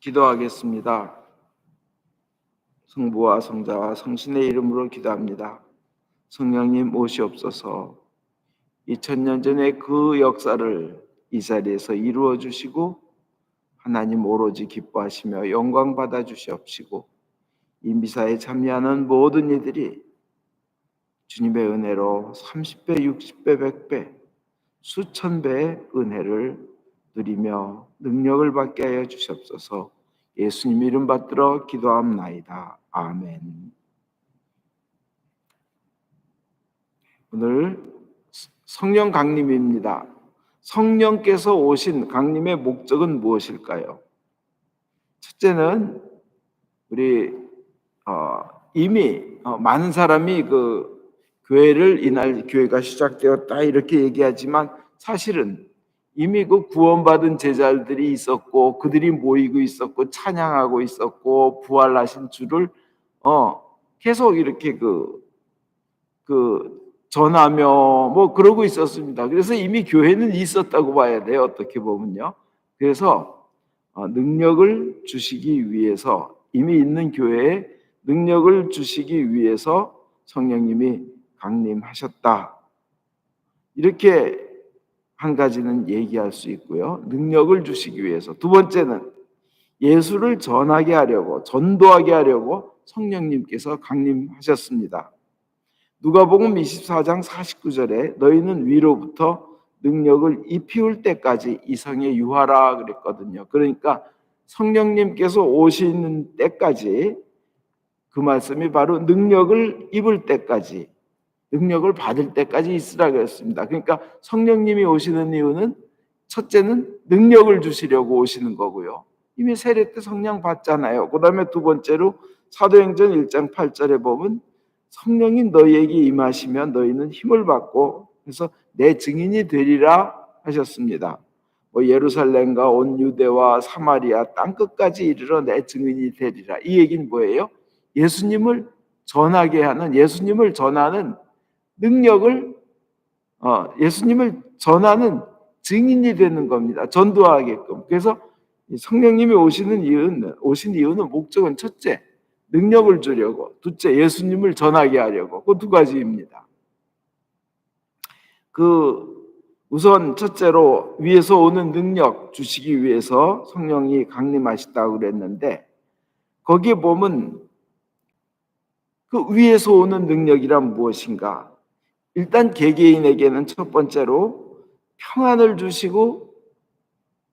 기도하겠습니다. 성부와 성자와 성신의 이름으로 기도합니다. 성령님 오시옵소서 2000년 전에 그 역사를 이 자리에서 이루어 주시고 하나님 오로지 기뻐하시며 영광 받아 주시옵시고 이 미사에 참여하는 모든 이들이 주님의 은혜로 30배, 60배, 100배, 수천 배의 은혜를 누리며 능력을 받게 하여 주시옵소서. 예수님 이름 받들어 기도함나이다. 아멘. 오늘 성령 강림입니다. 성령께서 오신 강림의 목적은 무엇일까요? 첫째는 우리 어, 이미 어, 많은 사람이 그 교회를 이날 교회가 시작되었다 이렇게 얘기하지만 사실은 이미 그 구원받은 제자들이 있었고 그들이 모이고 있었고 찬양하고 있었고 부활하신 주를 어 계속 이렇게 그, 그 전하며 뭐 그러고 있었습니다. 그래서 이미 교회는 있었다고 봐야 돼요. 어떻게 보면요. 그래서 어, 능력을 주시기 위해서 이미 있는 교회에 능력을 주시기 위해서 성령님이 강림하셨다. 이렇게 한 가지는 얘기할 수 있고요. 능력을 주시기 위해서. 두 번째는 예수를 전하게 하려고, 전도하게 하려고 성령님께서 강림하셨습니다. 누가복음 24장 49절에 너희는 위로부터 능력을 입히울 때까지 이성에 유하라 그랬거든요. 그러니까 성령님께서 오시는 때까지 그 말씀이 바로 능력을 입을 때까지 능력을 받을 때까지 있으라 그랬습니다. 그러니까 성령님이 오시는 이유는 첫째는 능력을 주시려고 오시는 거고요. 이미 세례 때 성령 받잖아요. 그 다음에 두 번째로 사도행전 1장 8절에 보면 성령이 너희에게 임하시면 너희는 힘을 받고 그래서 내 증인이 되리라 하셨습니다. 뭐 예루살렘과 온 유대와 사마리아 땅 끝까지 이르러 내 증인이 되리라. 이 얘기는 뭐예요? 예수님을 전하게 하는 예수님을 전하는 능력을 어, 예수님을 전하는 증인이 되는 겁니다. 전도하게끔. 그래서 성령님이 오시는 이유는 오신 이유는 목적은 첫째 능력을 주려고, 둘째 예수님을 전하게 하려고 그 두 가지입니다. 그 우선 첫째로 위에서 오는 능력 주시기 위해서 성령이 강림하셨다고 그랬는데 거기에 보면 그 위에서 오는 능력이란 무엇인가? 일단 개개인에게는 첫 번째로 평안을 주시고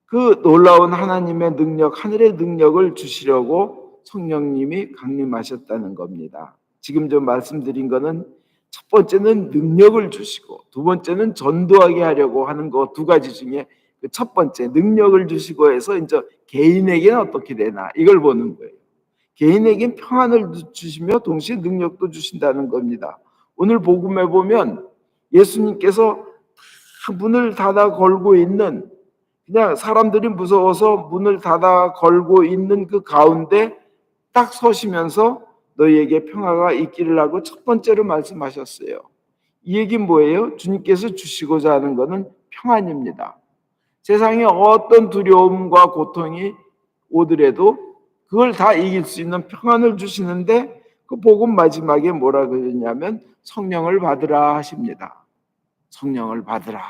그 놀라운 하나님의 능력, 하늘의 능력을 주시려고 성령님이 강림하셨다는 겁니다. 지금 좀 말씀드린 거는 첫 번째는 능력을 주시고 두 번째는 전도하게 하려고 하는 거 두 가지 중에 그 첫 번째 능력을 주시고 해서 이제 개인에게는 어떻게 되나 이걸 보는 거예요. 개인에겐 평안을 주시며 동시에 능력도 주신다는 겁니다. 오늘 복음에 보면 예수님께서 문을 닫아 걸고 있는 그냥 사람들이 무서워서 문을 닫아 걸고 있는 그 가운데 딱 서시면서 너희에게 평화가 있기를 하고 첫 번째로 말씀하셨어요. 이 얘기 뭐예요? 주님께서 주시고자 하는 것은 평안입니다. 세상에 어떤 두려움과 고통이 오더라도 그걸 다 이길 수 있는 평안을 주시는데 그 복음 마지막에 뭐라 그러냐면 성령을 받으라 하십니다. 성령을 받으라.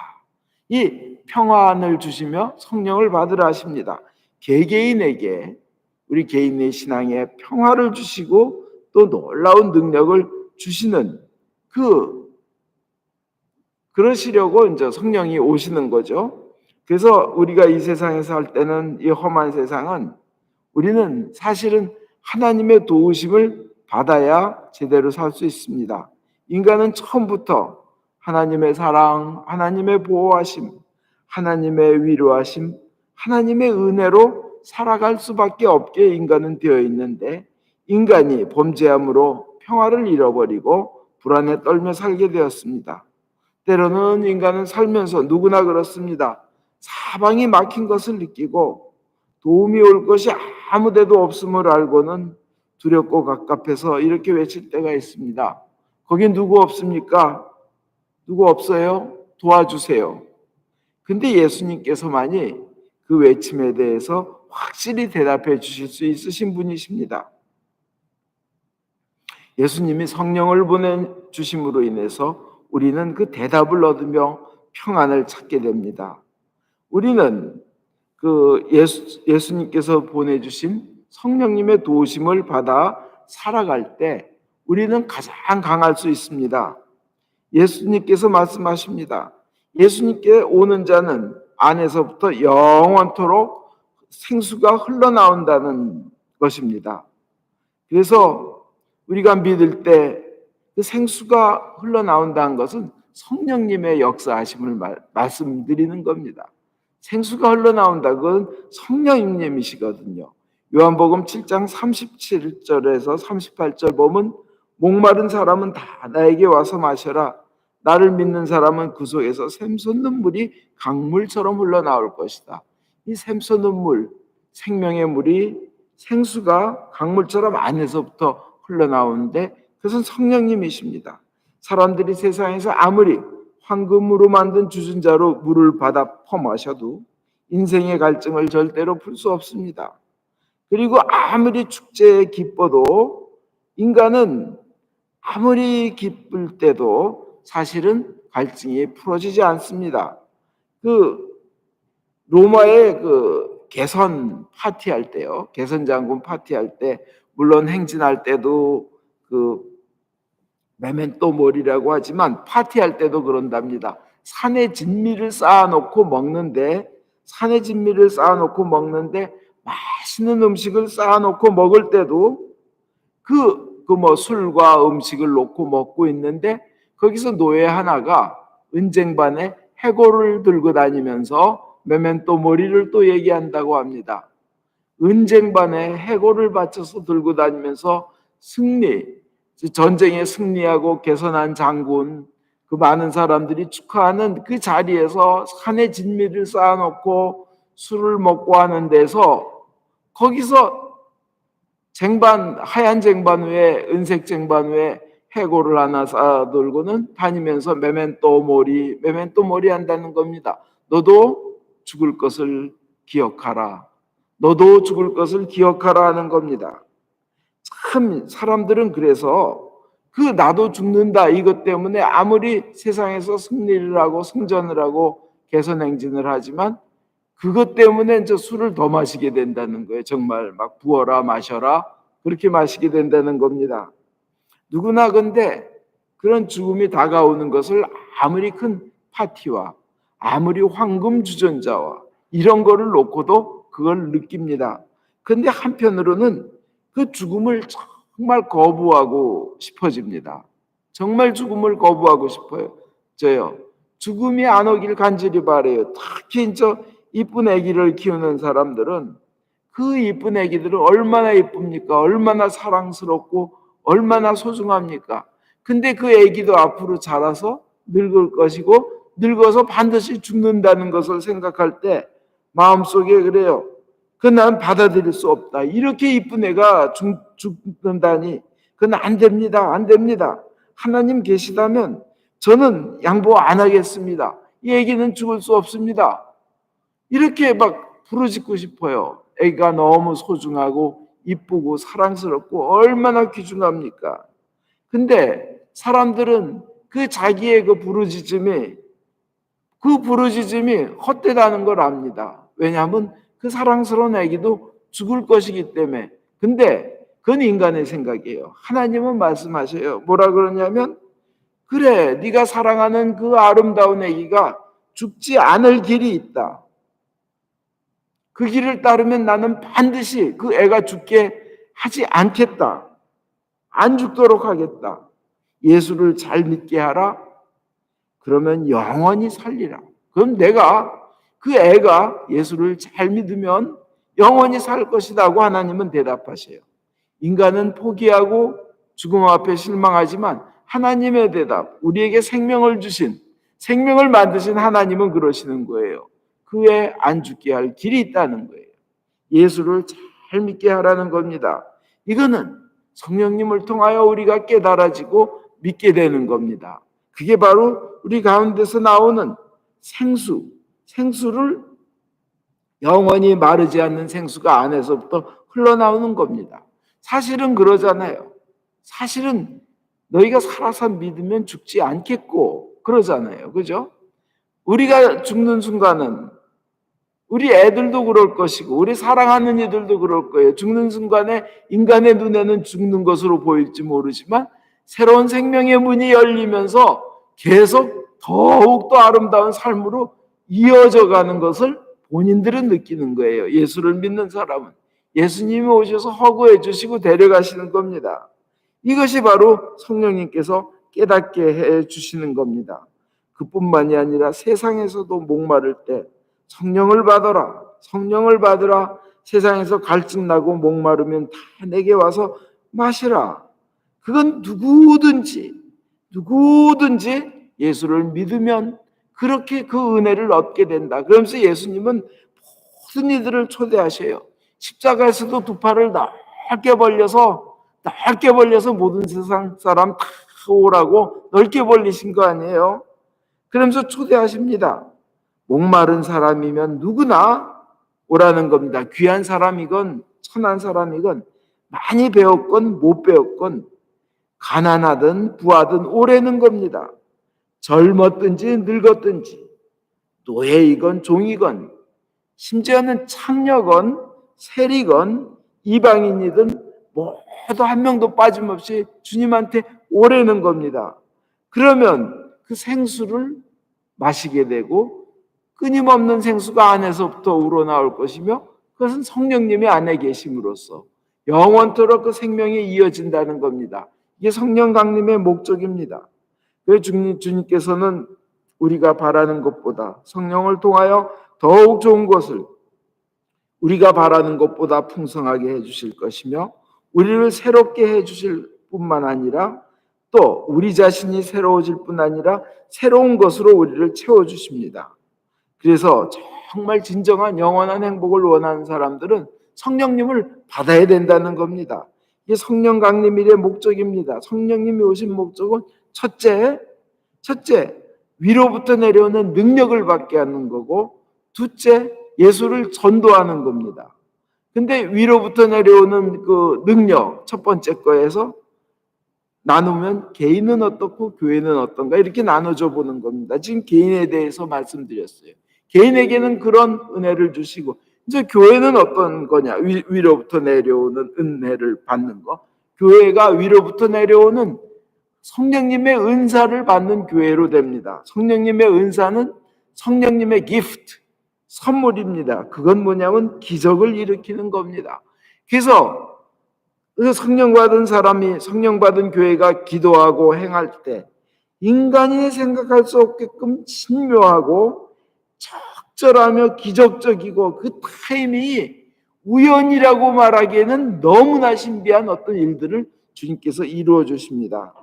이 평안을 주시며 성령을 받으라 하십니다. 개개인에게 우리 개인의 신앙에 평화를 주시고 또 놀라운 능력을 주시는 그 그러시려고 이제 성령이 오시는 거죠. 그래서 우리가 이 세상에 살 때는 이 험한 세상은 우리는 사실은 하나님의 도우심을 받아야 제대로 살 수 있습니다. 인간은 처음부터 하나님의 사랑, 하나님의 보호하심, 하나님의 위로하심, 하나님의 은혜로 살아갈 수밖에 없게 인간은 되어 있는데 인간이 범죄함으로 평화를 잃어버리고 불안에 떨며 살게 되었습니다. 때로는 인간은 살면서 누구나 그렇습니다. 사방이 막힌 것을 느끼고 도움이 올 것이 아무 데도 없음을 알고는 두렵고 갑갑해서 이렇게 외칠 때가 있습니다. 거기 누구 없습니까? 누구 없어요? 도와주세요. 근데 예수님께서만이 그 외침에 대해서 확실히 대답해 주실 수 있으신 분이십니다. 예수님이 성령을 보내 주심으로 인해서 우리는 그 대답을 얻으며 평안을 찾게 됩니다. 우리는 그 예수, 예수님께서 보내주신 성령님의 도우심을 받아 살아갈 때 우리는 가장 강할 수 있습니다. 예수님께서 말씀하십니다. 예수님께 오는 자는 안에서부터 영원토록 생수가 흘러나온다는 것입니다. 그래서 우리가 믿을 때 그 생수가 흘러나온다는 것은 성령님의 역사하심을 말, 말씀드리는 겁니다. 생수가 흘러나온다. 그건 성령님이시거든요. 요한복음 7장 37절에서 38절 보면 목마른 사람은 다 나에게 와서 마셔라. 나를 믿는 사람은 그 속에서 샘솟는 물이 강물처럼 흘러나올 것이다. 이 샘솟는 물, 생명의 물이 생수가 강물처럼 안에서부터 흘러나오는데 그것은 성령님이십니다. 사람들이 세상에서 아무리 황금으로 만든 주전자로 물을 받아 퍼마셔도 인생의 갈증을 절대로 풀 수 없습니다. 그리고 아무리 축제에 기뻐도 인간은 아무리 기쁠 때도 사실은 갈증이 풀어지지 않습니다. 그 로마의 그 개선 파티할 때요. 개선 장군 파티할 때 물론 행진할 때도 그 메멘토 몰이라고 하지만 파티할 때도 그런답니다. 산에 진미를 쌓아놓고 먹는데 산에 진미를 쌓아놓고 먹는데 맛있는 음식을 쌓아놓고 먹을 때도 그 그 뭐 술과 음식을 놓고 먹고 있는데 거기서 노예 하나가 은쟁반에 해골을 들고 다니면서 메멘토 모리를 또 얘기한다고 합니다. 은쟁반에 해골을 받쳐서 들고 다니면서 승리, 전쟁에 승리하고 개선한 장군, 그 많은 사람들이 축하하는 그 자리에서 산의 진미를 쌓아놓고 술을 먹고 하는 데서 거기서 쟁반 하얀 쟁반 위에 은색 쟁반 위에 해골을 하나 쌓아들고는 다니면서 메멘토 모리 메멘토 모리 한다는 겁니다. 너도 죽을 것을 기억하라. 너도 죽을 것을 기억하라 하는 겁니다. 참 사람들은 그래서 그 나도 죽는다 이것 때문에 아무리 세상에서 승리를 하고 승전을 하고 개선 행진을 하지만 그것 때문에 이제 술을 더 마시게 된다는 거예요. 정말 막 부어라 마셔라 그렇게 마시게 된다는 겁니다. 누구나 근데 그런 죽음이 다가오는 것을 아무리 큰 파티와 아무리 황금 주전자와 이런 거를 놓고도 그걸 느낍니다. 근데 한편으로는 그 죽음을 정말 거부하고 싶어집니다. 정말 죽음을 거부하고 싶어요. 저요. 죽음이 안 오길 간절히 바래요. 특히 저 이쁜 아기를 키우는 사람들은 그 이쁜 아기들은 얼마나 이쁩니까? 얼마나 사랑스럽고 얼마나 소중합니까? 근데 그 아기도 앞으로 자라서 늙을 것이고 늙어서 반드시 죽는다는 것을 생각할 때 마음속에 그래요. 그난 받아들일 수 없다. 이렇게 이쁜 애가 죽, 죽는다니 그건 안 됩니다. 안 됩니다. 하나님 계시다면 저는 양보 안 하겠습니다. 이 애기는 죽을 수 없습니다. 이렇게 막 부르짖고 싶어요. 애가 너무 소중하고 이쁘고 사랑스럽고 얼마나 귀중합니까? 근데 사람들은 그 자기의 그 부르짖음이 그 부르짖음이 헛되다는 걸 압니다. 왜냐하면 그 사랑스러운 아기도 죽을 것이기 때문에. 근데 그건 인간의 생각이에요. 하나님은 말씀하셔요. 뭐라 그러냐면 그래 네가 사랑하는 그 아름다운 아기가 죽지 않을 길이 있다. 그 길을 따르면 나는 반드시 그 애가 죽게 하지 않겠다. 안 죽도록 하겠다. 예수를 잘 믿게 하라. 그러면 영원히 살리라. 그럼 내가 그 애가 예수를 잘 믿으면 영원히 살 것이라고 하나님은 대답하세요. 인간은 포기하고 죽음 앞에 실망하지만 하나님의 대답, 우리에게 생명을 주신, 생명을 만드신 하나님은 그러시는 거예요. 그에 안 죽게 할 길이 있다는 거예요. 예수를 잘 믿게 하라는 겁니다. 이거는 성령님을 통하여 우리가 깨달아지고 믿게 되는 겁니다. 그게 바로 우리 가운데서 나오는 생수, 생수를 영원히 마르지 않는 생수가 안에서부터 흘러나오는 겁니다. 사실은 그러잖아요. 사실은 너희가 살아서 믿으면 죽지 않겠고 그러잖아요. 그죠? 우리가 죽는 순간은 우리 애들도 그럴 것이고 우리 사랑하는 이들도 그럴 거예요. 죽는 순간에 인간의 눈에는 죽는 것으로 보일지 모르지만 새로운 생명의 문이 열리면서 계속 더욱더 아름다운 삶으로 이어져 가는 것을 본인들은 느끼는 거예요. 예수를 믿는 사람은. 예수님이 오셔서 허구해 주시고 데려가시는 겁니다. 이것이 바로 성령님께서 깨닫게 해 주시는 겁니다. 그뿐만이 아니라 세상에서도 목마를 때 성령을 받아라. 성령을 받으라. 세상에서 갈증 나고 목마르면 다 내게 와서 마시라. 그건 누구든지 누구든지 예수를 믿으면 그렇게 그 은혜를 얻게 된다. 그러면서 예수님은 모든 이들을 초대하셔요. 십자가에서도 두 팔을 넓게 벌려서 넓게 벌려서 모든 세상 사람 다 오라고 넓게 벌리신 거 아니에요? 그러면서 초대하십니다. 목마른 사람이면 누구나 오라는 겁니다. 귀한 사람이건 천한 사람이건 많이 배웠건 못 배웠건 가난하든 부하든 오래는 겁니다. 젊었든지 늙었든지 노예이건 종이건 심지어는 창녀건 세리건 이방인이든 모두 한 명도 빠짐없이 주님한테 오래는 겁니다. 그러면 그 생수를 마시게 되고 끊임없는 생수가 안에서부터 우러나올 것이며 그것은 성령님이 안에 계심으로써 영원토록 그 생명이 이어진다는 겁니다. 이게 성령 강림의 목적입니다. 그 주님, 주님께서는 우리가 바라는 것보다 성령을 통하여 더욱 좋은 것을 우리가 바라는 것보다 풍성하게 해주실 것이며 우리를 새롭게 해주실 뿐만 아니라 또 우리 자신이 새로워질 뿐 아니라 새로운 것으로 우리를 채워주십니다. 그래서 정말 진정한 영원한 행복을 원하는 사람들은 성령님을 받아야 된다는 겁니다. 이게 성령 강림 일의 목적입니다. 성령님이 오신 목적은 첫째, 첫째, 위로부터 내려오는 능력을 받게 하는 거고, 둘째, 예수를 전도하는 겁니다. 근데 위로부터 내려오는 그 능력, 첫 번째 거에서 나누면 개인은 어떻고 교회는 어떤가 이렇게 나눠줘 보는 겁니다. 지금 개인에 대해서 말씀드렸어요. 개인에게는 그런 은혜를 주시고 이제 교회는 어떤 거냐? 위, 위로부터 내려오는 은혜를 받는 거. 교회가 위로부터 내려오는 성령님의 은사를 받는 교회로 됩니다. 성령님의 은사는 성령님의 기프트, 선물입니다. 그건 뭐냐면 기적을 일으키는 겁니다. 그래서 그 성령 받은 사람이 성령 받은 교회가 기도하고 행할 때 인간이 생각할 수 없게끔 신묘하고 적절하며 기적적이고 그 타이밍이 우연이라고 말하기에는 너무나 신비한 어떤 일들을 주님께서 이루어 주십니다.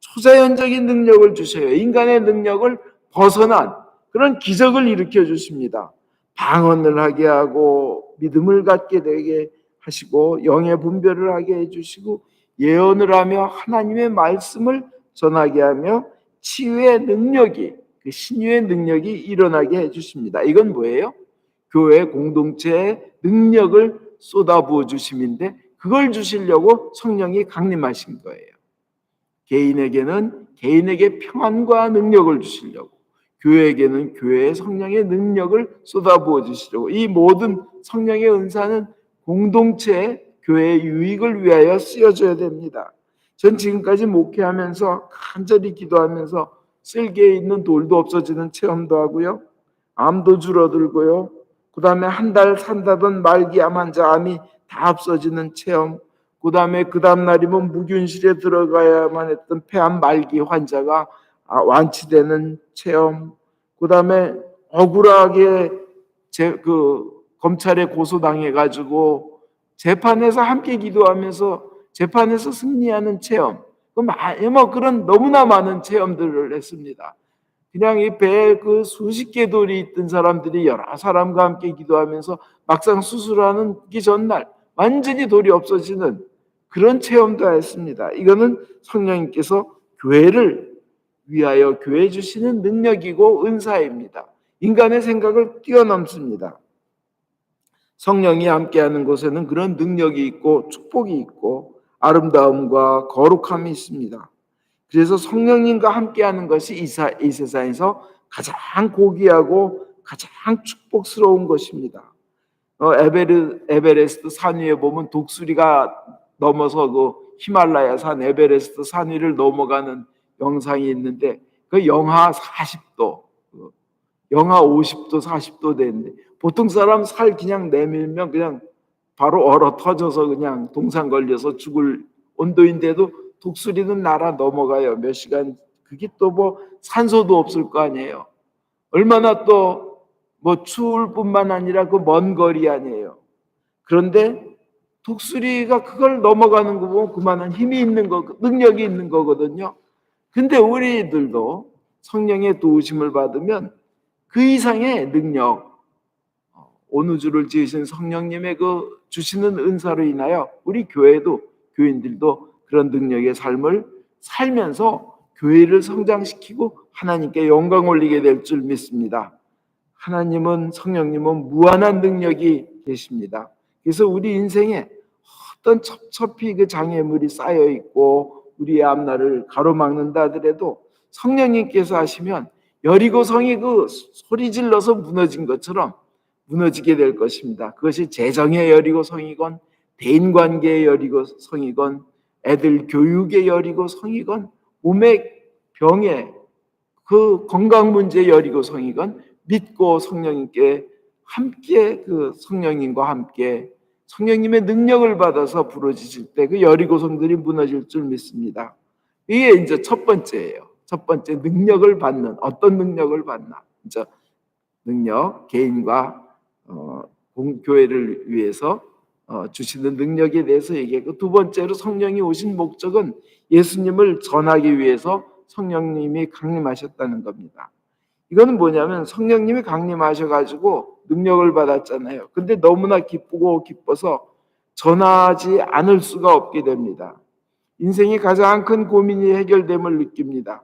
초자연적인 능력을 주셔요. 인간의 능력을 벗어난 그런 기적을 일으켜 주십니다. 방언을 하게 하고 믿음을 갖게 되게 하시고 영의 분별을 하게 해주시고 예언을 하며 하나님의 말씀을 전하게 하며 치유의 능력이 그 신유의 능력이 일어나게 해주십니다. 이건 뭐예요? 교회 공동체의 능력을 쏟아부어 주심인데 그걸 주시려고 성령이 강림하신 거예요. 개인에게는 개인에게 평안과 능력을 주시려고 교회에게는 교회의 성령의 능력을 쏟아부어 주시려고 이 모든 성령의 은사는 공동체 교회의 유익을 위하여 쓰여져야 됩니다. 전 지금까지 목회하면서 간절히 기도하면서 쓸개에 있는 돌도 없어지는 체험도 하고요. 암도 줄어들고요. 그 다음에 한 달 산다던 말기암 환자 암이 다 없어지는 체험. 그 다음에 그 다음 날이면 무균실에 들어가야만 했던 폐암 말기 환자가 아, 완치되는 체험. 그 다음에 억울하게 제, 그 검찰에 고소당해 가지고 재판에서 함께 기도하면서 재판에서 승리하는 체험. 뭐 그런 너무나 많은 체험들을 했습니다. 그냥 이 배에 그 수십 개 돌이 있던 사람들이 여러 사람과 함께 기도하면서 막상 수술하는 기 전날 완전히 돌이 없어지는 그런 체험도 했습니다. 이거는 성령님께서 교회를 위하여 교회 주시는 능력이고 은사입니다. 인간의 생각을 뛰어넘습니다. 성령이 함께하는 곳에는 그런 능력이 있고 축복이 있고 아름다움과 거룩함이 있습니다. 그래서 성령님과 함께하는 것이 이, 사, 이 세상에서 가장 고귀하고 가장 축복스러운 것입니다. 어, 에베르, 에베레스트 산 위에 보면 독수리가 넘어서 그 히말라야 산 에베레스트 산 위를 넘어가는 영상이 있는데 그 영하 40도, 그 영하 50도, 40도 되는데 보통 사람 살 그냥 내밀면 그냥 바로 얼어 터져서 그냥 동상 걸려서 죽을 온도인데도 독수리는 날아 넘어가요. 몇 시간 그게 또 뭐 산소도 없을 거 아니에요. 얼마나 또 뭐 추울 뿐만 아니라 그 먼 거리 아니에요. 그런데 독수리가 그걸 넘어가는 거 보면 그만한 힘이 있는 거, 능력이 있는 거거든요. 근데 우리들도 성령의 도우심을 받으면 그 이상의 능력, 어, 온 우주를 지으신 성령님의 그 주시는 은사로 인하여 우리 교회도 교인들도 그런 능력의 삶을 살면서 교회를 성장시키고 하나님께 영광 올리게 될 줄 믿습니다. 하나님은 성령님은 무한한 능력이 계십니다. 그래서 우리 인생에 어떤 첩첩이 그 장애물이 쌓여 있고 우리의 앞날을 가로막는다 하더라도 성령님께서 하시면 여리고 성이 그 소리 질러서 무너진 것처럼 무너지게 될 것입니다. 그것이 재정의 여리고 성이건 대인 관계의 여리고 성이건 애들 교육의 여리고 성이건 몸의 병의 그 건강 문제 여리고 성이건 믿고 성령님께 함께 그 성령님과 함께 성령님의 능력을 받아서 부러지실 때그 여리고성들이 무너질 줄 믿습니다. 이게 이제 첫 번째예요. 첫 번째 능력을 받는 어떤 능력을 받나? 이제 능력 개인과 어, 교회를 위해서 어, 주시는 능력에 대해서 얘기했고 두 번째로 성령이 오신 목적은 예수님을 전하기 위해서 성령님이 강림하셨다는 겁니다. 이거는 뭐냐면 성령님이 강림하셔가지고 능력을 받았잖아요. 근데 너무나 기쁘고 기뻐서 전하지 않을 수가 없게 됩니다. 인생이 가장 큰 고민이 해결됨을 느낍니다.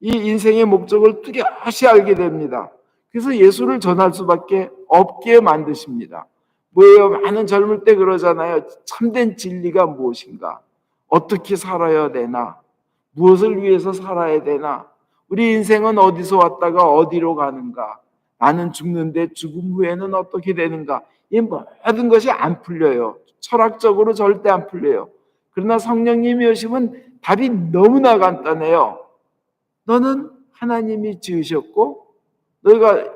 이 인생의 목적을 뚜렷이 알게 됩니다. 그래서 예수를 전할 수밖에 없게 만드십니다. 뭐예요? 많은 젊을 때 그러잖아요. 참된 진리가 무엇인가? 어떻게 살아야 되나? 무엇을 위해서 살아야 되나? 우리 인생은 어디서 왔다가 어디로 가는가? 나는 죽는데 죽음 후에는 어떻게 되는가? 이 모든 것이 안 풀려요. 철학적으로 절대 안 풀려요. 그러나 성령님이 오시면 답이 너무나 간단해요. 너는 하나님이 지으셨고 너희가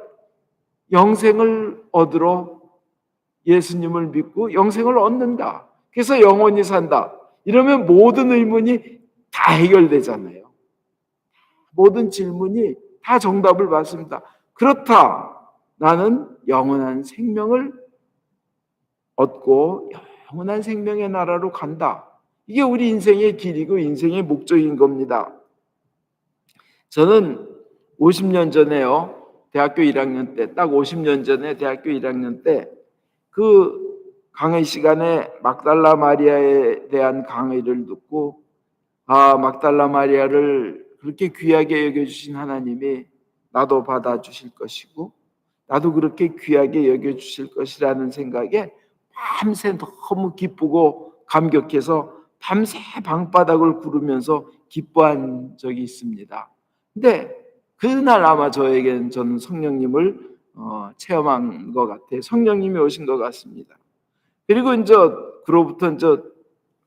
영생을 얻으러 예수님을 믿고 영생을 얻는다. 그래서 영원히 산다. 이러면 모든 의문이 다 해결되잖아요. 모든 질문이 다 정답을 받습니다. 그렇다. 나는 영원한 생명을 얻고 영원한 생명의 나라로 간다. 이게 우리 인생의 길이고 인생의 목적인 겁니다. 저는 50년 전에요. 대학교 1학년 때, 딱 50년 전에 대학교 1학년 때, 그 강의 시간에 막달라 마리아에 대한 강의를 듣고, 아, 막달라 마리아를 그렇게 귀하게 여겨주신 하나님이 나도 받아주실 것이고, 나도 그렇게 귀하게 여겨주실 것이라는 생각에 밤새 너무 기쁘고 감격해서 밤새 방바닥을 구르면서 기뻐한 적이 있습니다. 근데 그날 아마 저에게는 저는 성령님을 어, 체험한 것 같아요. 성령님이 오신 것 같습니다. 그리고 이제 그로부터 이제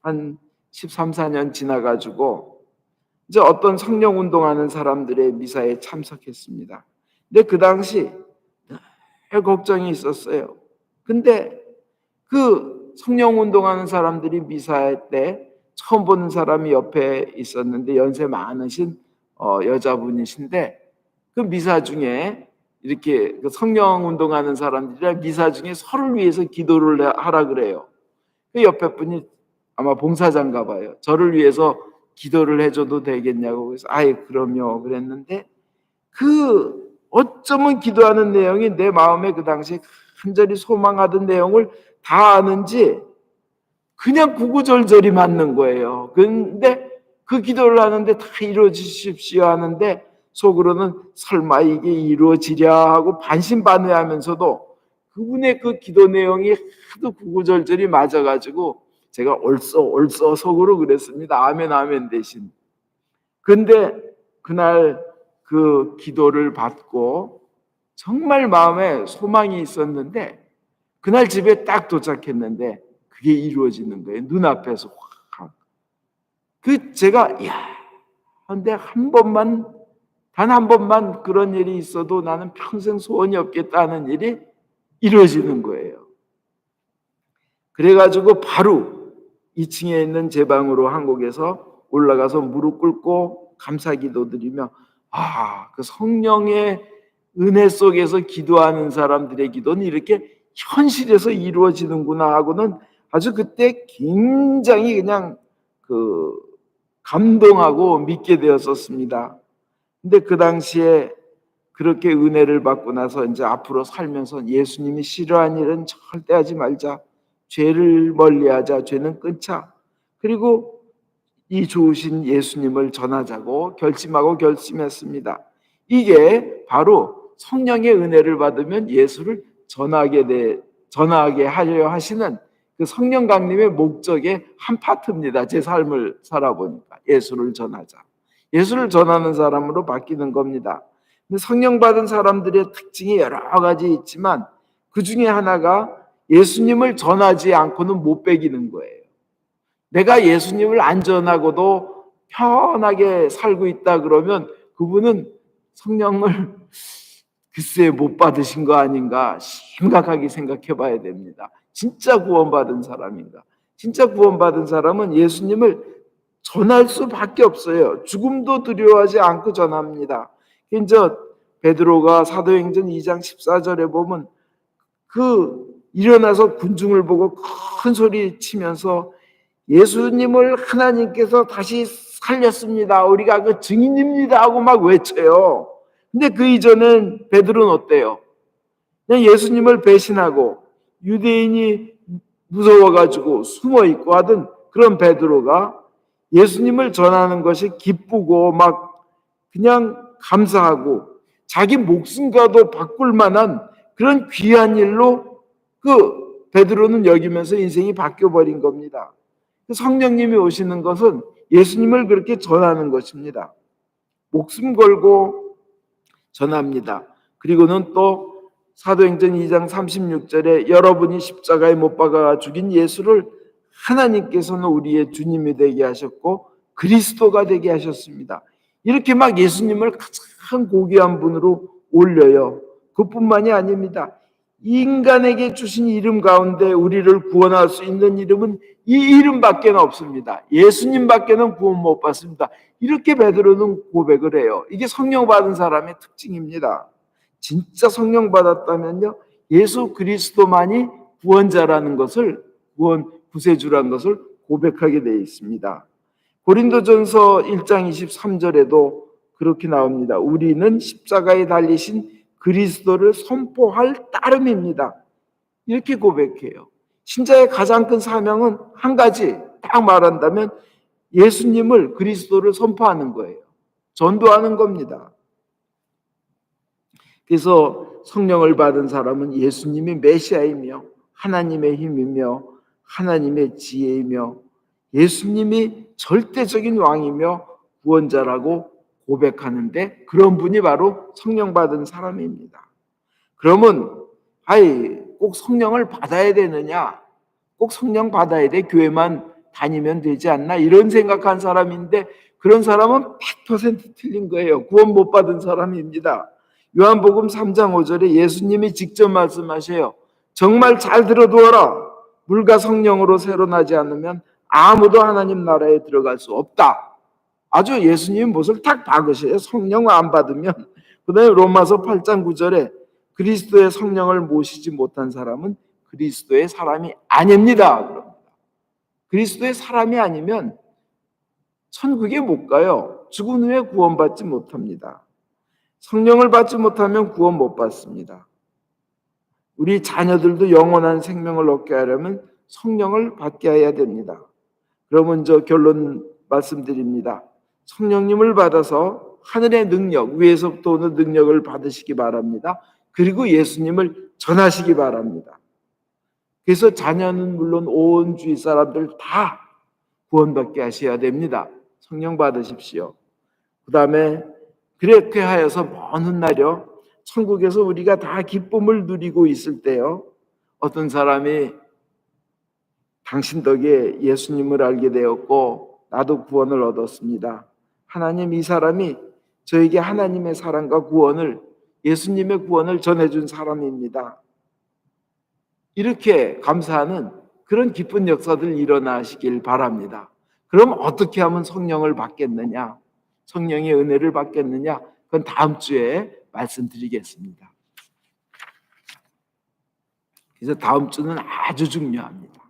한 13, 14년 지나가지고 이제 어떤 성령 운동하는 사람들의 미사에 참석했습니다. 근데 그 당시 늘 걱정이 있었어요. 근데 그 성령 운동하는 사람들이 미사할 때 처음 보는 사람이 옆에 있었는데 연세 많으신 어, 여자분이신데 그 미사 중에 이렇게 그 성령 운동하는 사람들이 미사 중에 서를 위해서 기도를 하라 그래요. 그 옆에 분이 아마 봉사자인가 봐요. 저를 위해서 기도를 해줘도 되겠냐고 그래서 아예 그럼요 그랬는데 그 어쩌면 기도하는 내용이 내 마음에 그 당시에 간절히 소망하던 내용을 다 아는지 그냥 구구절절히 맞는 거예요. 근데 그 기도를 하는데 다 이루어지십시오 하는데 속으로는 설마 이게 이루어지랴 하고 반신반의하면서도 그분의 그 기도 내용이 하도 구구절절이 맞아가지고 제가 얼쏘 얼쏘 속으로 그랬습니다. 아멘 아멘 대신. 근데 그날 그 기도를 받고 정말 마음에 소망이 있었는데 그날 집에 딱 도착했는데 그게 이루어지는 거예요. 눈앞에서 확. 그 제가 야, 근데 한 번만 단 한 번만 그런 일이 있어도 나는 평생 소원이 없겠다는 일이 이루어지는 거예요. 그래가지고 바로 2층에 있는 제 방으로 한국에서 올라가서 무릎 꿇고 감사 기도 드리며 아, 그 성령의 은혜 속에서 기도하는 사람들의 기도는 이렇게 현실에서 이루어지는구나 하고는 아주 그때 굉장히 그냥 그 감동하고 믿게 되었었습니다. 근데 그 당시에 그렇게 은혜를 받고 나서 이제 앞으로 살면서 예수님이 싫어하는 일은 절대 하지 말자. 죄를 멀리하자. 죄는 끊자. 그리고 이 좋으신 예수님을 전하자고 결심하고 결심했습니다. 이게 바로 성령의 은혜를 받으면 예수를 전하게 돼 전하게 하려 하시는 그 성령 강림의 목적의 한 파트입니다. 제 삶을 살아보니까 예수를 전하자. 예수를 전하는 사람으로 바뀌는 겁니다. 성령 받은 사람들의 특징이 여러 가지 있지만 그 중에 하나가 예수님을 전하지 않고는 못 배기는 거예요. 내가 예수님을 안 전하고도 편하게 살고 있다 그러면 그분은 성령을 글쎄 못 받으신 거 아닌가 심각하게 생각해 봐야 됩니다. 진짜 구원받은 사람인가? 진짜 구원받은 사람은 예수님을 전할 수밖에 없어요. 죽음도 두려워하지 않고 전합니다. 이제 베드로가 사도행전 2장 14절에 보면 그 일어나서 군중을 보고 큰 소리 치면서 예수님을 하나님께서 다시 살렸습니다. 우리가 그 증인입니다 하고 막 외쳐요. 근데 그 이전엔 베드로는 어때요? 그냥 예수님을 배신하고 유대인이 무서워가지고 숨어 있고 하던 그런 베드로가 예수님을 전하는 것이 기쁘고 막 그냥 감사하고 자기 목숨과도 바꿀 만한 그런 귀한 일로 그 베드로는 여기면서 인생이 바뀌어 버린 겁니다. 그 성령님이 오시는 것은 예수님을 그렇게 전하는 것입니다. 목숨 걸고 전합니다. 그리고는 또 사도행전 2장 36절에 여러분이 십자가에 못 박아 죽인 예수를 하나님께서는 우리의 주님이 되게 하셨고 그리스도가 되게 하셨습니다. 이렇게 막 예수님을 가장 고귀한 분으로 올려요. 그뿐만이 아닙니다. 인간에게 주신 이름 가운데 우리를 구원할 수 있는 이름은 이 이름밖에 없습니다. 예수님밖에는 구원 못 받습니다. 이렇게 베드로는 고백을 해요. 이게 성령 받은 사람의 특징입니다. 진짜 성령 받았다면요. 예수 그리스도만이 구원자라는 것을 구원 구세주라는 것을 고백하게 되어 있습니다. 고린도전서 1장 23절에도 그렇게 나옵니다. 우리는 십자가에 달리신 그리스도를 선포할 따름입니다. 이렇게 고백해요. 신자의 가장 큰 사명은 한 가지 딱 말한다면 예수님을 그리스도를 선포하는 거예요. 전도하는 겁니다. 그래서 성령을 받은 사람은 예수님이 메시아이며 하나님의 힘이며 하나님의 지혜이며 예수님이 절대적인 왕이며 구원자라고 고백하는데 그런 분이 바로 성령 받은 사람입니다. 그러면 아이 꼭 성령을 받아야 되느냐? 꼭 성령 받아야 돼 교회만 다니면 되지 않나? 이런 생각한 사람인데 그런 사람은 100% 틀린 거예요. 구원 못 받은 사람입니다. 요한복음 3장 5절에 예수님이 직접 말씀하셔요. 정말 잘 들어두어라. 물과 성령으로 새로 나지 않으면 아무도 하나님 나라에 들어갈 수 없다. 아주 예수님 못을 탁 박으셔요. 성령을 안 받으면. 그 다음에 로마서 8장 9절에 그리스도의 성령을 모시지 못한 사람은 그리스도의 사람이 아닙니다. 그럽니다. 그리스도의 사람이 아니면 천국에 못 가요. 죽은 후에 구원받지 못합니다. 성령을 받지 못하면 구원 못 받습니다. 우리 자녀들도 영원한 생명을 얻게 하려면 성령을 받게 해야 됩니다. 그러면 저 결론 말씀드립니다. 성령님을 받아서 하늘의 능력, 위에서부터 오는 능력을 받으시기 바랍니다. 그리고 예수님을 전하시기 바랍니다. 그래서 자녀는 물론 온 주위 사람들 다 구원받게 하셔야 됩니다. 성령 받으십시오. 그 다음에 그렇게 하여서 먼 훗날요 천국에서 우리가 다 기쁨을 누리고 있을 때요 어떤 사람이 당신 덕에 예수님을 알게 되었고 나도 구원을 얻었습니다. 하나님 이 사람이 저에게 하나님의 사랑과 구원을 예수님의 구원을 전해준 사람입니다. 이렇게 감사하는 그런 기쁜 역사들 일어나시길 바랍니다. 그럼 어떻게 하면 성령을 받겠느냐? 성령의 은혜를 받겠느냐? 그건 다음 주에 말씀드리겠습니다. 그래서 다음 주는 아주 중요합니다.